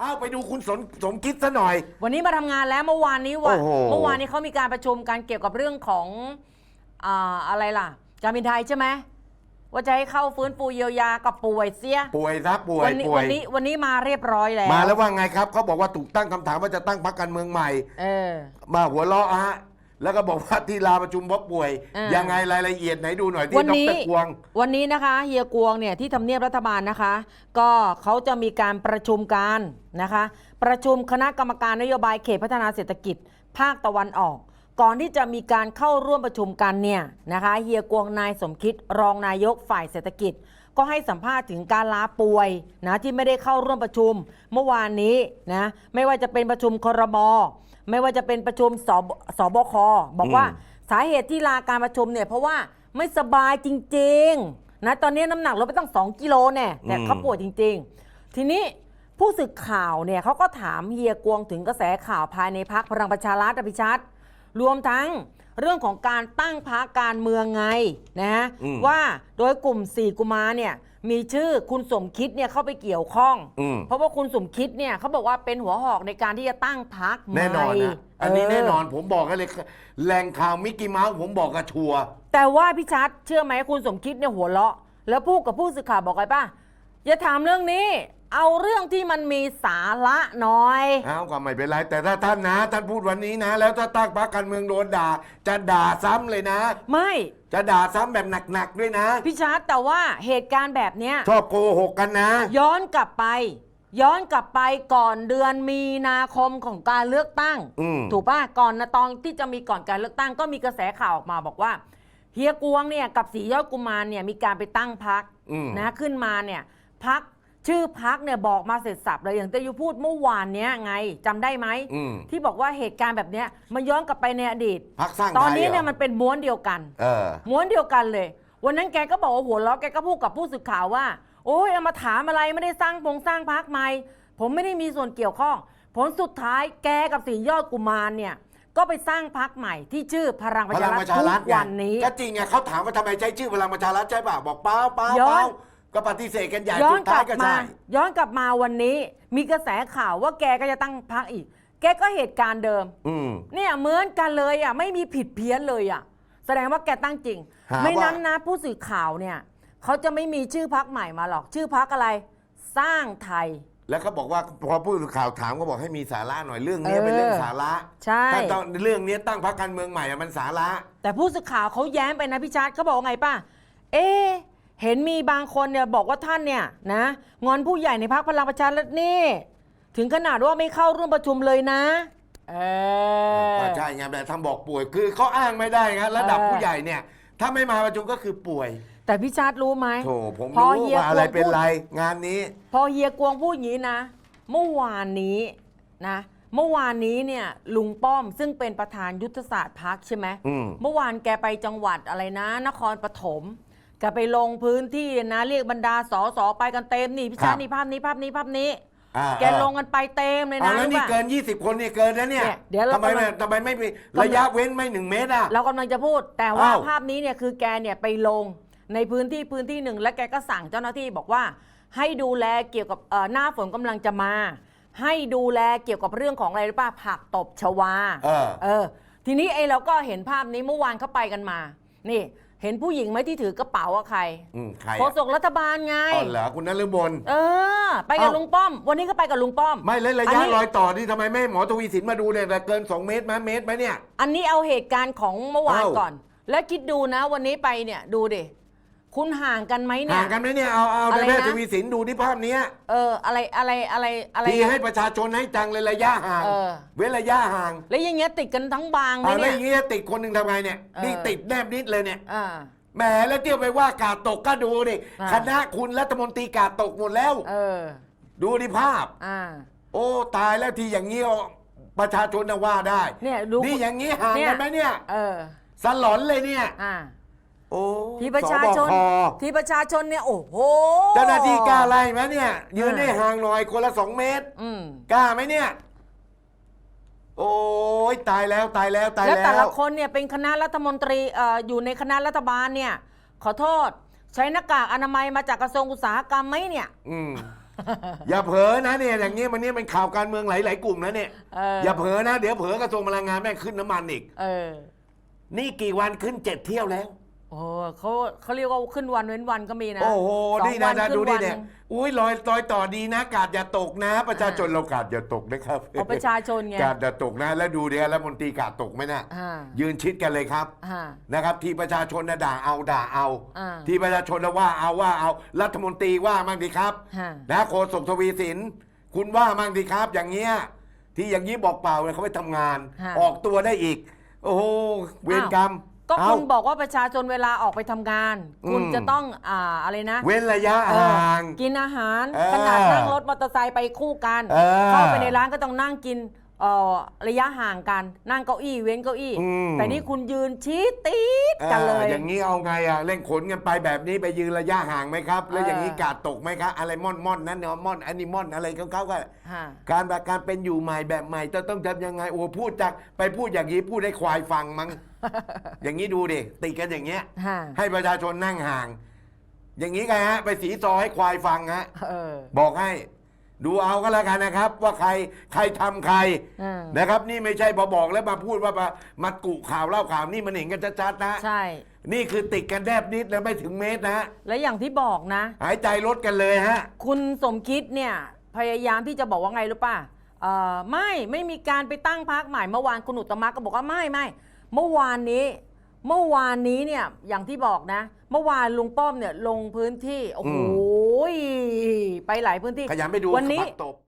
อ้าวไปดูคุณสนสมคิดซะหน่อย วันนี้มาทำงานแล้วเมื่อวานนี้ว่าโอ้โห เมื่อวานนี้เขามีการประชุมกันเกี่ยวกับเรื่องของอ่าอะไรล่ะ การบินไทยใช่ไหมว่าจะให้เข้าฟื้นฟูเยียวยากับป่วยเสียป่วยซะป่วยวันนี้ป่ววัยนนี้วันนี้มาเรียบร้อยแล้วมาแล้วว่าไงครับเขาบอกว่าถูกตั้งคำถามว่าจะตั้งพรรคการเมืองใหม่ เออ มาหัวเราะฮะ แล้วก็บอกว่าที่ลาประชุมเพราะป่วย อ่ายั ยังไงรายละเอียดไหนดูหน่อยที่วันดนี้รกวง วันนี้นะคะเฮียกวงเนี่ยที่ทำเนียบรัฐบาลนะคะ ก็เขาจะมีการประชุมกันนะคะ ประชุมคณะกรรมการนโยบายเขตพัฒนาเศรษฐกิจ ภาคตะวันออก ก่อนที่จะมีการเข้าร่วมประชุมกันเนี่ยนะคะเฮียกวงนายสมคิดรองนายกฝ่ายเศรษฐกิจ ก็ให้สัมภาษณ์ถึงการลาป่วยนะที่ไม่ได้เข้าร่วมประชุม เมื่อวานนี้นะไม่ว่าจะเป็นประชุมครม ไม่ว่าจะเป็นประชุมสบสบคบอกว่าอืมสาเหตุที่ลาการประชุมเนี่ยเพราะว่าไม่สบายจริง ๆ นะตอนนี้น้ำหนักลดไปตั้ง 2 กิโลเนี่ยแต่อืมเขาป่วยจริง ๆ ทีนี้ผู้สื่อข่าวเนี่ยเขาก็ถามเฮียกวงถึงกระแสข่าวภายในพักพลังประชารัฐอภิชัดรวมทั้งเรื่องของการตั้งพักการเมืองไงนะฮะอืมว่าโดยกลุ่มสี่กุมารเนี่ย มีชื่อคุณสมคิดเนี่ยเข้าไปเกี่ยวข้อง อืม เพราะว่าคุณสมคิดเนี่ยเขาบอกว่าเป็นหัวหอกในการที่จะตั้งพักแน่นอนนะอันนี้เแน่นอนผมบอกกันเลยแหล่งข่าวมิกกี้เมาส์ผมบอกกระชัวร์ แต่ว่าพี่ชัดเชื่อไหมคุณสมคิดเนี่ยหัวเราะ แล้วพูดกับผู้สื่อข่าวบอกไงป่ะอย่าถามเรื่องนี้ เอาเรื่องที่มันมีสาระหน่อยอ้าวก็ไม่เป็นไร แต่ถ้าท่านนะ ท่านพูดวันนี้นะ แล้วถ้าตั้งพรรคการเมืองโดนด่า จะด่าซ้ำเลยนะ ไม่จะด่าซ้ำแบบหนักๆด้วยนะ พี่ชัดแต่ว่าเหตุการณ์แบบเนี้ย ชอบโกหกกันนะ ย้อนกลับไป ย้อนกลับไปก่อนเดือนมีนาคมของการเลือกตั้ง อืม ถูกป่ะก่อนนะตอนที่จะมีก่อนการเลือกตั้งก็มีกระแสข่าวออกมาบอกว่า เฮียกวงเนี่ยกับสียอดกุมารเนี่ยมีการไปตั้งพักอืม นะขึ้นมาเนี่ยพัก ชื่อพักเนี่ยบอกมาเสร็จสับเลยอย่างที่ยูพูดเมื่อวานเนี้ยไงจำได้ไหมอืม ที่บอกว่าเหตุการณ์แบบเนี้ยมันย้อนกลับไปในอดีต พักสร้างตอนไทยนี้เหรเนี่ยมันเป็นม้วนเดียวกัน เออ ม้วนเดียวกันเลย วันนั้นแกก็บอกว่าหัวเราะแกก็พูดกับผู้สื่อข่าวว่า โอ้ยเอามาถามอะไรไม่ได้สร้างพงสร้างพักใหม่ ผมไม่ได้มีส่วนเกี่ยวข้อง ผลสุดท้ายแกกับสียอดกุมารเนี่ย ก็ไปสร้างพักใหม่ที่ชื่อพลังปพระลัชางรัฐประชาทุรัฐกไงวันนี้ ก็จริงไงเขาถามว่าทำไมใช้ชื่อพลังประชารัฐใช่ป่ะบอกเปล่าเปล่าย้เปอนล่า ก็ปฏิเสธกันใหญ่ย้อสุนดกท้าลัยบก็มา ใช่ ย้อนกลับมาวันนี้ มีกระแสข่าวว่าแกก็จะตั้งพักอีก แกก็เหตุการณ์เดิม อืม เนี่ยเหมือนกันเลยอะไม่มีผิดเพี้ยนเลยอะ แสดงว่าแกตั้งจริง หาไม่ว่า นั้นนะผู้สื่อข่าวเนี่ยเขาจะไม่มีชื่อพักใหม่มาหรอก ชื่อพักอะไร สร้างไทย แล้วเขาบอกว่าพอผู้สื่อข่าวถามก็บอกให้มีสาระหน่อยเรื่องนี้เออเป็นเรื่องสาระใช่ ถ้าต้องเรื่องนี้ตั้งพรรคการเมืองใหม่อะมันสาระ แต่ผู้สื่อข่าวเขาแย้มไปนะพี่ชาร์ตเขาบอกว่าไงป่ะเอ๊ะ เห็นมีบางคนเนี่ยบอกว่าท่านเนี่ยนะงอนผู้ใหญ่ในพักพลังประชารัฐนี่ ถึงขนาดว่าไม่เข้าร่วมประชุมเลยนะ เออก็ใช่ไงแต่ทำบอกป่วยคือเขาอ้างไม่ได้ครับระดับเออผู้ใหญ่เนี่ย ถ้าไม่มาประชุมก็คือป่วย แต่พี่ชาร์ตรู้ไหมโถผมพอรู้เฮียว่าอะไรกวงเป็นพูดไร งานนี้ พอเฮียกวงพูดอย่างนี้นะ เมื่อวานนี้นะเมื่อวานนี้เนี่ยลุงป้อมซึ่งเป็นประธานยุทธศาสตร์พักใช่ไหมอืมเมื่อวานแกไปจังหวัดอะไรนะ นครปฐมแกไปลงพื้นที่นะ เรียกบรรดาสอสอไปกันเต็มนี่พี่ชาครัติบนี่ภาพนี้ภาพนี้ภาพนี้ อ่าแกลงกันไปเต็มเลยเอานะแล้วนี่รู้ปะ เกิน 20 คนเนี่ยเกินแล้วเนี่ยเนี่ยเดี๋ยวเราทำไมกำลัไม่งทำไมไม่มีกำลังระยะเว้นไม่หนึ่งเมตรอะ เรากำลังจะพูด แต่ว่าอ้าวภาพนี้เนี่ยคือแกเนี่ยไปลงในพื้นที่พื้นที่หนึ่ง และแกก็สั่งเจ้าหน้าที่บอกว่า ให้ดูแลเกี่ยวกับเอ่อหน้าฝนกำลังจะมา ให้ดูแลเกี่ยวกับเรื่องของอะไรรู้ป่ะผักตบชวาเออเออทีนี้ไอ้เราก็เห็นภาพนี้เมื่อวานเขาไปกันมา นี่ เห็นผู้หญิงไหมที่ถือกระเป๋าอะใครอืมใครโฆอะษกรัฐบาลไง อ๋อเหรอคุณนฤบลเออ ไปกับเอ้า ลุงป้อม วันนี้ก็ไปกับลุงป้อม ไม่เลยระอันยะนี้ รอยต่อนี่ทำไมไม่ให้หมอทวีสินมาดูเนี่ยแต่เกิน 2 เมตรไหมเมตรไหมเนี่ย อันนี้เอาเหตุการณ์ของเมื่อวานเอ้า ก่อน แล้วคิดดูนะวันนี้ไปเนี่ยดูดิ คุณห่างกันไหมเนี่ห่ายงกันไหมเนี่ยเอาเอาอะไรในแพทย์นะทวีสินดูที่ภาพเนี้ยเอออะไรอะไรอะไรอะไรดีให้ประชาชนให้จังเลยระยะห่างเออ เว้นระยะห่างแล้วอย่างเงี้ยติดกันทั้งบางไหมอ่าแล้วเนี่อยย่างเงี้ยติดคนหนึ่งทำไงเนี่ยเออ นี่ติดแนบนิดเลยเนี่ยอ่า แหมแล้วเที่ยวไปว่ากาดตกก็ดูดิอ่า คณะคุณรัฐมนตรีกาดตกหมดแล้ว เออดูดิภาพ อ่า โอ้ตายแล้วที่อย่างนี้ประชาชนนะว่าได้เนี่ยดู นี่อย่างนี้ห่างกันไหมเนี่ย เออสลอนเลยเนี่ย อ่าโอ้ ที่ประชาชน สบค ที่ประชาชนเนี่ย โอ้โหเจ้าหน้าที่กล้าไล่ไหมเนี่ยยืนอ่าได้ห่างหน่อยคนละสองเมตร อืมกล้าไหมเนี่ย โอ้ยตายแล้วตายแล้วตายแล้วแล้แต่ละวคนเนี่ยเป็นคณะรัฐมนตรีเอ่ออยู่ในคณะรัฐบาลเนี่ย ขอโทษ ใช้หน้ากากอนามัยมาจากกระทรวงอุตสาหกรรมไหมเนี่ย อืมอย่าเผลอนะเนี่ยอย่างนี้มันเนี่ยเป็นข่าวการเมืองหลาย ๆ กลุ่มนะเนี่ยเอออ ย่าเผลอนะเดี๋ยวเผลอกระทรวงพลังงานแม่งขึ้นน้ำมันอีก เออ นี่กี่วันขึ้นเจ็ดเที่ยวแล้ว โอ้เขาเขาเรียกว่าขึ้นวันเว้นวันก็มีนะโอ้โหสองนี่นะวันะขึ้ดูดิวัเนี่ยอุ้ยลอยลอยต่อดีนะ กาดอย่าตกนะ ประชาชนเรากาดอย่าตกนะครับเอาประชาชนไงกาดอย่าตกนะ แล้วดูเดี๋ยวแล้วมนตรีกาดตกไหมนะอ่ายืนชิดกันเลยครับ อ่า นะครับที่ประชาชนนะด่าเอาด่าเอา อ่าที่ประชาชนนะว่าเอาว่าเอารัฐมนตรีว่ามั่งดีครับฮะ นะโฆษกทวีสินคุณว่ามั่งดีครับ อย่างเงี้ยที่อย่างนี้บอกเปล่าเลยเขาไปทำงาน ฮะออกตัวได้อีก โอ้โหเวรกรรม ก็เอ้า คุณบอกว่าประชาชนเวลาออกไปทำงาน คุณอืมจะต้องอ่าอะไรนะเว้นระยะเออห่าง กินอาหารเออขนาดนั่งรถมอเตอร์ไซค์ไปคู่กัน เออ เข้าไปในร้านก็ต้องนั่งกิน เอ่อระยะห่างกันนั่งเก้าอี้เว้นเก้าอี้ อืม แต่นี่คุณยืนชี้ตีดกันเลย อ่าอย่างนี้เอาไงอะเล่นขนกันไปแบบนี้ไปยืนระยะห่างไหมครับ แล้วอย่างนี้เออกาดตกไหมครับ อะไรม่อนม่อนนั่นเนาะม่อนแอนิมอนอะไรเขาเขาก็ฮะ การแบบการเป็นอยู่ใหม่แบบใหม่จะต้องทำยังไงโอ้พูดจากไปพูดอย่างนี้พูดให้ควายฟังมั้ง อย่างนี้ดูดิติดกันอย่างเงี้ย ฮะให้ประชาชนนั่งห่าง อย่างนี้ไงฮะ ไปสีซอให้ควายฟังฮะ เออ บอกให้ ดูเอาก็แล้วกันนะครับ ว่าใครใครทำใครอืมนะครับ นี่ไม่ใช่พอบอกแล้วมาพูดว่ามามากุข่าวเล่าข่าวนี่มันเห็นกันชัดๆนะใช่ นี่คือติดกันแนบนิดแล้วไม่ถึงเมตรนะฮะและอย่างที่บอกนะ หายใจลดกันเลยฮะ คุณสมคิดเนี่ย พยายามที่จะบอกว่าไงรู้ป่ะเอ่อไม่ไม่มีการไปตั้งพักใหม่เมื่อวานคุณอุตตมะก็บอกว่าไม่ไม่เมื่อวานนี้ เมื่อวานนี้เนี่ยอย่างที่บอกนะ เมื่อวานลุงป้อมเนี่ยลงพื้นที่โอ้โห ไปหลายพื้นที่ขยันไปดูวันนี้ขับตบ